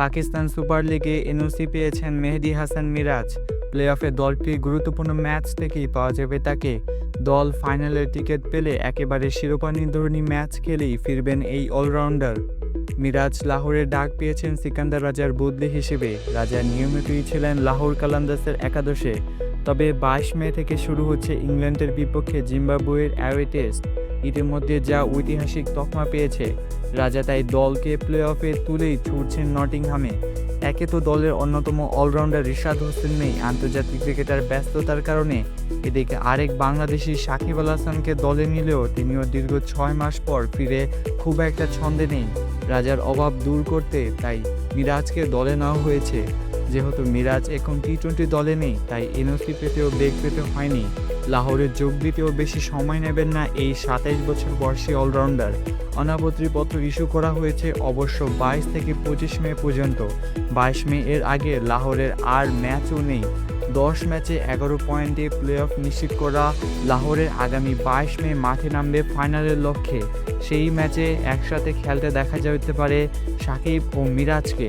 Pakistan super লিগে NOC পেয়েছেন Mehedi Hasan Miraz. Play অফে দলটির গুরুত্বপূর্ণ ম্যাচ থেকেই পাওয়া যাবে তাকে। দল ফাইনালের টিকিট পেলে একেবারে শিরোপা নির্ধারণী ম্যাচ খেলেই ফিরবেন এই অলরাউন্ডার। মিরাজ লাহোরের ডাক পেয়েছেন সিকান্দার রাজার বদলি হিসেবে। রাজা নিয়মিতই ছিলেন লাহোর কালান্দাসের একাদশে। তবে বাইশ মে থেকে শুরু হচ্ছে ইংল্যান্ডের বিপক্ষে জিম্বাবুয়ের অ্যাওয়ে টেস্ট। ইতিমধ্যে যা ঐতিহাসিক তকমা পেয়েছে, রাজা তাই দলকে প্লে অফে তুলেই ছুটছেন নটিংহামে। একে তো দলের অন্যতম অলরাউন্ডার রিশাদ হোসেন নেই, আন্তর্জাতিক ক্রিকেটার ব্যস্ততার কারণে। এদিকে আরেক বাংলাদেশি সাকিব আল হাসানকে দলে নিলেও তিনিও দীর্ঘ ছয় মাস পর ফিরে খুব একটা ছন্দে নেই। রাজার অভাব দূর করতে তাই মিরাজকে দলে নেওয়া হয়েছে। যেহেতু মিরাজ এখন টি টোয়েন্টি দলে নেই, তাই এনওসি পেতেও বেগ পেতে হয়নি। লাহোরে যোগ দিতেও বেশি সময় নেবেন না এই সাতাইশ বছর বয়সী অলরাউন্ডার। অনাপত্রিপত্র ইস্যু করা হয়েছে অবশ্য বাইশ থেকে পঁচিশ মে পর্যন্ত। বাইশ মে এর আগে লাহোরের আর ম্যাচও নেই। দশ ম্যাচে এগারো পয়েন্টে প্লে অফ নিশ্চিত করা লাহোরের আগামী বাইশ মে মাঠে নামবে ফাইনালের লক্ষ্যে। সেই ম্যাচে একসাথে খেলতে দেখা যেতে পারে সাকিব ও মিরাজকে।